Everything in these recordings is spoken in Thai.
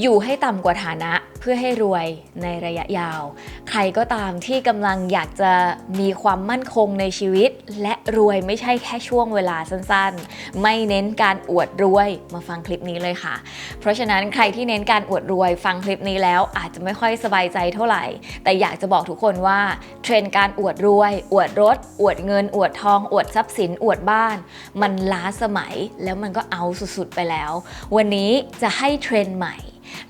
อยู่ให้ต่ำกว่าฐานะเพื่อให้รวยในระยะยาว ใครก็ตามที่กำลังอยากจะมีความมั่นคงในชีวิต และรวยไม่ใช่แค่ช่วงเวลาสั้นๆ ไม่เน้นการอวดรวยมาฟังคลิปนี้เลยค่ะ เพราะฉะนั้นใครที่เน้นการอวดรวยฟังคลิปนี้แล้วอาจจะไม่ค่อยสบายใจเท่าไหร่ แต่อยากจะบอกทุกคนว่าเทรนด์การอวดรวย อวดรถ อวดเงิน อวดทอง อวดทรัพย์สิน อวดบ้าน มันล้าสมัยแล้วมันก็เอาสุดๆไปแล้ว วันนี้จะให้เทรนด์ใหม่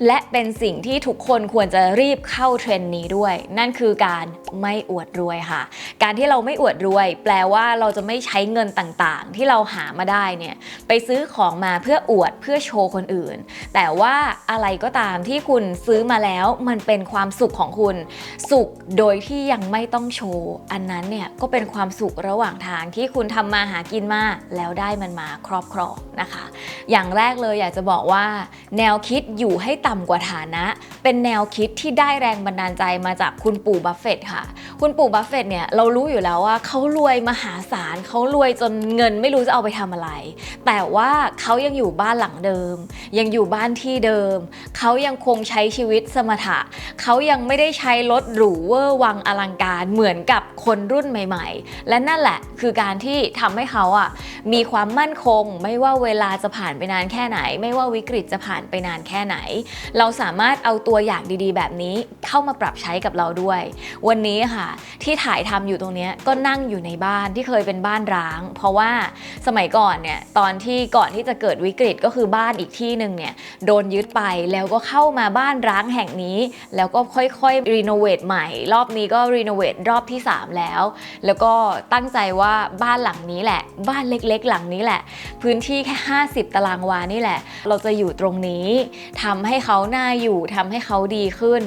และเป็นสิ่งที่ทุกคนควรจะรีบเข้าเทรนด์นี้ด้วย นั่นคือการไม่อวดรวยค่ะ การที่เราไม่อวดรวย แปลว่าเราจะไม่ใช้เงินต่างๆ ที่เราหามาได้เนี่ยไปซื้อของมาเพื่ออวดเพื่อโชว์คนอื่น แต่ว่าอะไรก็ตามที่คุณซื้อมาแล้วมันเป็นความสุขของคุณ สุขโดยที่ยังไม่ต้องโชว์ อันนั้นเนี่ยก็เป็นความสุขระหว่างทางที่คุณทำมาหากินมาแล้วได้มันมาครอบครองนะคะ อย่างแรกเลยอยากจะบอกว่า แนวคิดอยู่ให้ให้ต่ำกว่าฐานะ เป็นแนวคิดที่ได้แรงบันดาลใจมาจากคุณปู่บัฟเฟต์ค่ะ คุณปู่บัฟเฟตต์เนี่ยเรารู้อยู่แล้วว่าเขารวยมหาศาลเขารวยจนเงินไม่รู้จะเอาไปทำอะไร แต่ว่าเขายังอยู่บ้านหลังเดิม ยังอยู่บ้านที่เดิม เขายังคงใช้ชีวิตสมถะ เขายังไม่ได้ใช้รถหรูเวอร์วังอลังการเหมือนกับคนรุ่นใหม่ ๆ และนั่นแหละคือการที่ทำให้เขาอะมีความมั่นคง ไม่ว่าเวลาจะผ่านไปนานแค่ไหน ไม่ว่าวิกฤตจะผ่านไปนานแค่ไหนเราสามารถเอาตัวอย่างดีๆ แบบนี้เข้ามาปรับใช้กับเราด้วย วันนี้ค่ะ ที่ถ่ายทำอยู่ตรงนี้ก็นั่งอยู่ในบ้านที่เคยเป็นบ้านร้าง เพราะว่าสมัยก่อนเนี่ยตอนที่ก่อนที่จะเกิดวิกฤตก็คือบ้านอีกที่หนึ่งเนี่ยโดนยึดไปแล้วก็เข้ามาบ้านร้างแห่งนี้ แล้วก็ค่อยๆรีโนเวทใหม่ รอบนี้ก็รีโนเวทรอบที่ 3 แล้ว แล้วก็ตั้งใจว่าบ้านหลังนี้แหละ บ้านเล็กๆ หลังนี้แหละ พื้นที่แค่ 50 ตารางวานี่แหละ เราจะอยู่ตรงนี้ทำใให้เขาน่าอยู่ทำให้เขาดีขึ้น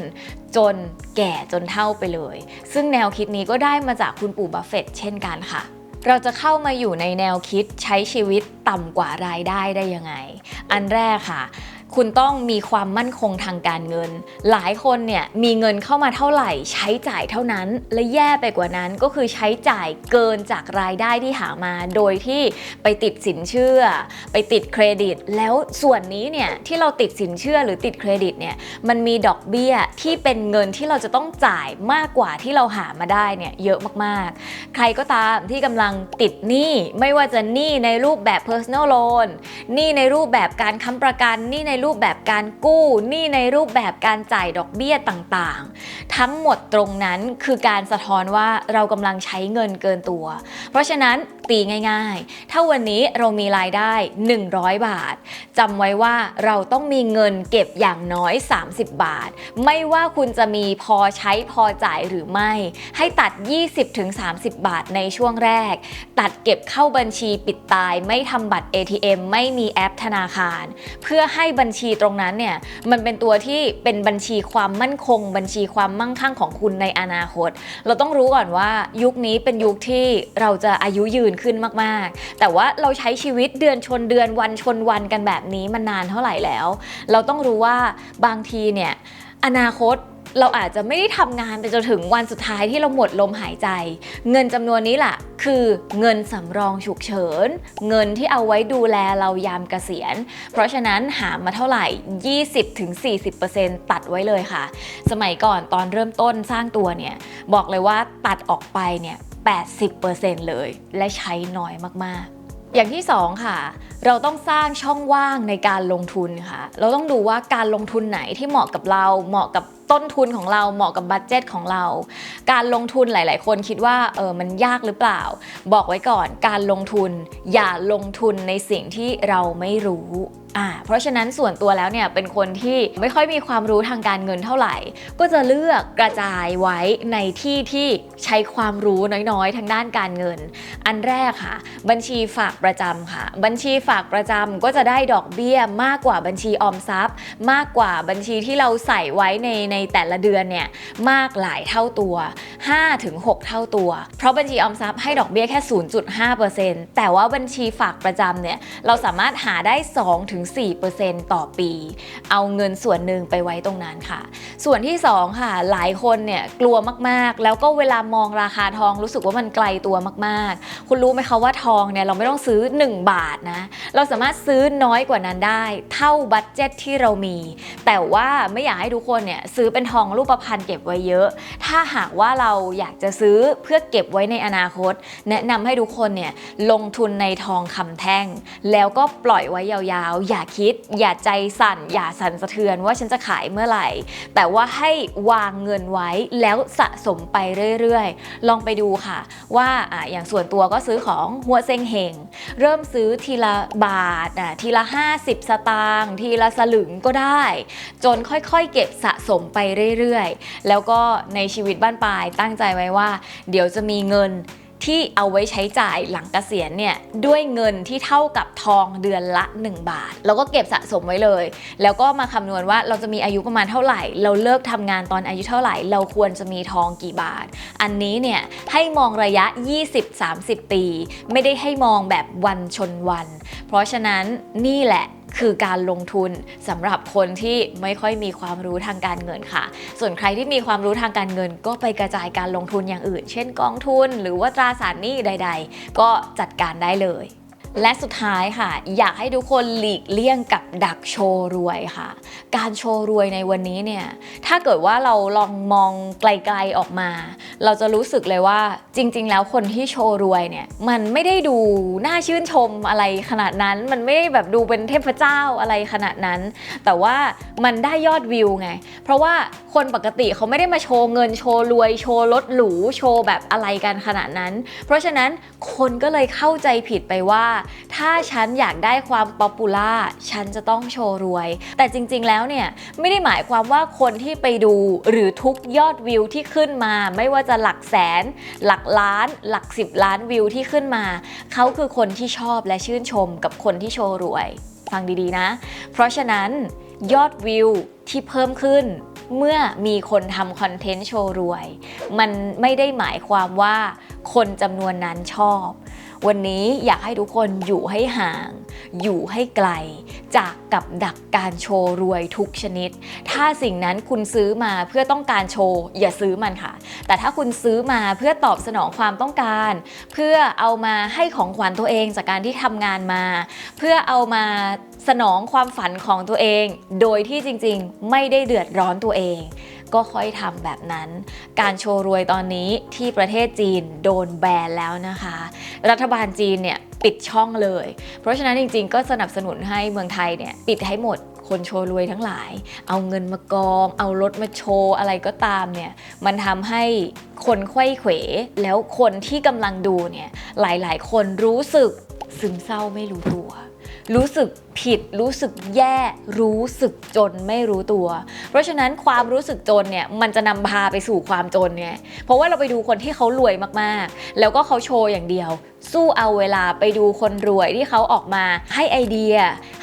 จนแก่จนเท่าไปเลย ซึ่งแนวคิดนี้ก็ได้มาจากคุณปู่บัฟเฟตต์เช่นกันค่ะเราจะเข้ามาอยู่ในแนวคิดใช้ชีวิตต่ำกว่ารายได้ได้ยังไง อันแรกค่ะ คุณต้องมีความมั่นคงทางการเงิน หลายคนเนี่ยมีเงินเข้ามาเท่าไหร่ ใช้จ่ายเท่านั้น และแย่ไปกว่านั้นก็คือใช้จ่ายเกินจากรายได้ที่หามา โดยที่ไปติดสินเชื่อ ไปติดเครดิต แล้วส่วนนี้เนี่ยที่เราติดสินเชื่อหรือติดเครดิตเนี่ยมันมีดอกเบี้ยที่เป็นเงินที่เราจะต้องจ่ายมากกว่าที่เราหามาได้เนี่ยเยอะมากๆ ใครก็ตามที่กำลังติดหนี้ไม่ว่าจะหนี้ในรูปแบบ personal loan หนี้ในรูปแบบการค้ำประกันหนี้ในรูปแบบการกู้หนี้ในรูปแบบการจ่ายดอกเบี้ยต่างๆ ทั้งหมดตรงนั้นคือการสะท้อนว่าเรากำลังใช้เงินเกินตัว เพราะฉะนั้นตีง่าย ๆ ถ้าวันนี้เรามีรายได้ 100 บาทจำไว้ว่าเราต้องมีเงินเก็บอย่างน้อย 30 บาท ไม่ว่าคุณจะมีพอใช้พอจ่ายหรือไม่ ให้ตัด 20-30 บาทในช่วงแรก ตัดเก็บเข้าบัญชีปิดตาย ไม่ทำบัตร ATM ไม่มีแอปธนาคาร เพื่อให้บัญชีตรงนั้นเนี่ยมันเป็นตัวที่เป็นบัญชีความมั่นคง บัญชีความมั่งคั่งของคุณในอนาคต เราต้องรู้ก่อนว่ายุคนี้เป็นยุคที่เราจะอายุยืนขึ้นมากๆ แต่ว่าเราใช้ชีวิตเดือนชนเดือนวันชนวันกันแบบนี้มันนานเท่าไหร่แล้ว เราต้องรู้ว่าบางทีเนี่ยอนาคตเราอาจจะไม่ได้ทำงานไปจนถึงวันสุดท้ายที่เราหมดลมหายใจ เงินจำนวนนี้แหละคือเงินสำรองฉุกเฉิน เงินที่เอาไว้ดูแลเรายามเกษียณ เพราะฉะนั้นหามาเท่าไหร่ 20-40%ตัดไว้เลยค่ะ สมัยก่อนตอนเริ่มต้นสร้างตัวเนี่ย บอกเลยว่าตัดออกไปเนี่ย 80%เลย และใช้น้อยมากๆอย่างที่2ค่ะ เราต้องสร้างช่องว่างในการลงทุนค่ะ เราต้องดูว่าการลงทุนไหนที่เหมาะกับเรา เหมาะกับ ต้นทุนของเราเหมาะกับบัตเจตของเรา การลงทุนหลาย ๆ คนคิดว่าเออมันยากหรือเปล่า บอกไว้ก่อนการลงทุนอย่าลงทุนในสิ่งที่เราไม่รู้อ่าเพราะฉะนั้นส่วนตัวแล้วเนี่ยเป็นคนที่ไม่ค่อยมีความรู้ทางการเงินเท่าไหร่ ก็จะเลือกกระจายไว้ในที่ที่ใช้ความรู้น้อยๆ ทางด้านการเงิน อันแรกค่ะ บัญชีฝากประจำค่ะ บัญชีฝากประจำก็จะได้ดอกเบี้ยมากกว่าบัญชีออมทรัพย์ มากกว่าบัญชีที่เราใส่ไว้ในในแต่ละเดือนเนี่ยมากหลายเท่าตัว 5-6 เท่าตัว เพราะบัญชีออมทรัพย์ให้ดอกเบี้ยแค่ 0.5%แต่ว่าบัญชีฝากประจำเนี่ยเราสามารถหาได้ 2-4%ต่อปี เอาเงินส่วนหนึ่งไปไว้ตรงนั้นค่ะ ส่วนที่ 2 ค่ะ หลายคนเนี่ยกลัวมากๆ แล้วก็เวลามองราคาทองรู้สึกว่ามันไกลตัวมากๆ คุณรู้ไหมคะว่าทองเนี่ยเราไม่ต้องซื้อ 1 บาทนะ เราสามารถซื้อน้อยกว่านั้นได้ เท่าบัตเจ็ตที่เรามี แต่ว่าไม่อยากให้ทุกคนเนี่ยซื้อื้อเป็นทองรูปพรรณเก็บไว้เยอะ ถ้าหากว่าเราอยากจะซื้อเพื่อเก็บไว้ในอนาคต แนะนำให้ทุกคนเนี่ยลงทุนในทองคำแท่ง แล้วก็ปล่อยไว้ยาวๆ อย่าคิด อย่าใจสั่น อย่าสั่นสะเทือนว่าฉันจะขายเมื่อไหร่ แต่ว่าให้วางเงินไว้แล้วสะสมไปเรื่อยๆ ลองไปดูค่ะ ว่าอะอย่างส่วนตัวก็ซื้อของหัวเซ็งเฮงเริ่มซื้อทีละบาทอะทีละ 50 สตางค์ทีละสลึงก็ได้ จนค่อยๆ เก็บสะ สมไปเรื่อยๆ แล้วก็ในชีวิตบ้านปลายตั้งใจไว้ว่า เดี๋ยวจะมีเงินที่เอาไว้ใช้จ่ายหลังเกษียณเนี่ยด้วยเงินที่เท่ากับทองเดือนละ 1 บาท แล้วก็เก็บสะสมไว้เลย แล้วก็มาคำนวณว่าเราจะมีอายุประมาณเท่าไหร่ เราเลิกทำงานตอนอายุเท่าไหร่ เราควรจะมีทองกี่บาท อันนี้เนี่ยให้มองระยะ 20-30 ปี ไม่ได้ให้มองแบบวันชนวัน เพราะฉะนั้นนี่แหละ คือการลงทุนสำหรับคนที่ไม่ค่อยมีความรู้ทางการเงินค่ะ ส่วนใครที่มีความรู้ทางการเงิน ก็ไปกระจายการลงทุนอย่างอื่น เช่นกองทุน หรือว่าตราสารหนี้ใด ๆ ก็จัดการได้เลย และสุดท้ายค่ะ อยากให้ทุกคนหลีกเลี่ยงกับดักโชว์รวยค่ะ การโชว์รวยในวันนี้เนี่ยถ้าเกิดว่าเราลองมองไกลๆออกมา เราจะรู้สึกเลยว่าจริง ๆ แล้วคนที่โชว์รวยเนี่ยมันไม่ได้ดูน่าชื่นชมอะไรขนาดนั้น มันไม่ได้แบบดูเป็นเทพเจ้าอะไรขนาดนั้น แต่ว่ามันได้ยอดวิวไง เพราะว่าคนปกติเขาไม่ได้มาโชว์เงินโชว์รวยโชว์รถหรูโชว์แบบอะไรกันขนาดนั้น เพราะฉะนั้นคนก็เลยเข้าใจผิดไปว่าถ้าฉันอยากได้ความป๊อปปูล่าฉันจะต้องโชว์รวย แต่จริงๆแล้วเนี่ยไม่ได้หมายความว่าคนที่ไปดูหรือทุกยอดวิวที่ขึ้นมา ไม่ว่าจะหลักแสน หลักล้าน หลักสิบล้านวิวที่ขึ้นมา เขาคือคนที่ชอบและชื่นชมกับคนที่โชว์รวย ฟังดีๆนะ เพราะฉะนั้นยอดวิวที่เพิ่มขึ้นเมื่อมีคนทำคอนเทนต์โชว์รวย มันไม่ได้หมายความว่าคนจำนวนนั้นชอบ วันนี้อยากให้ทุกคนอยู่ให้ห่าง อยู่ให้ไกล จากกับดักการโชว์รวยทุกชนิด ถ้าสิ่งนั้นคุณซื้อมาเพื่อต้องการโชว์อย่าซื้อมันค่ะ แต่ถ้าคุณซื้อมาเพื่อตอบสนองความต้องการ เพื่อเอามาให้ของขวัญตัวเองจากการที่ทำงานมา เพื่อเอามา สนองความฝันของตัวเอง โดยที่จริงๆ ไม่ได้เดือดร้อนตัวเอง ก็ค่อยทำแบบนั้น การโชว์รวยตอนนี้ที่ประเทศจีนโดนแบนแล้วนะคะ รัฐบาลจีนเนี่ยปิดช่องเลย เพราะฉะนั้นจริงๆ ก็สนับสนุนให้เมืองไทยเนี่ยปิดให้หมดคนโชว์รวยทั้งหลาย เอาเงินมากอง เอารถมาโชว์อะไรก็ตามเนี่ย มันทำให้คนไขว้เขว แล้วคนที่กำลังดูเนี่ย หลายๆ คนรู้สึกซึมเศร้าไม่รู้ตัว รู้สึกผิด รู้สึกแย่ รู้สึกจนไม่รู้ตัว เพราะฉะนั้นความรู้สึกจนเนี่ยมันจะนำพาไปสู่ความจนไงเพราะว่าเราไปดูคนที่เขารวยมากๆ แล้วก็เขาโชว์อย่างเดียว สู้เอาเวลาไปดูคนรวยที่เขาออกมาให้ไอเดีย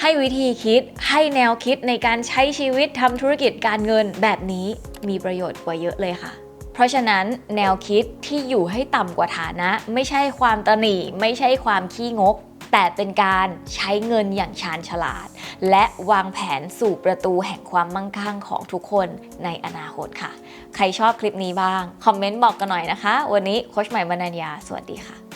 ให้วิธีคิด ให้แนวคิดในการใช้ชีวิตทำธุรกิจการเงินแบบนี้มีประโยชน์กว่าเยอะเลยค่ะเพราะฉะนั้นแนวคิดที่อยู่ให้ต่ำกว่าฐานะ ไม่ใช่ความตระหนี่ไม่ใช่ความขี้งก แต่เป็นการใช้เงินอย่างชาญฉลาด และวางแผนสู่ประตูแห่งความมั่งคั่งของทุกคนในอนาคตค่ะ ใครชอบคลิปนี้บ้าง คอมเมนต์บอกกันหน่อยนะคะ วันนี้โคชใหม่บรรณญาสวัสดีค่ะ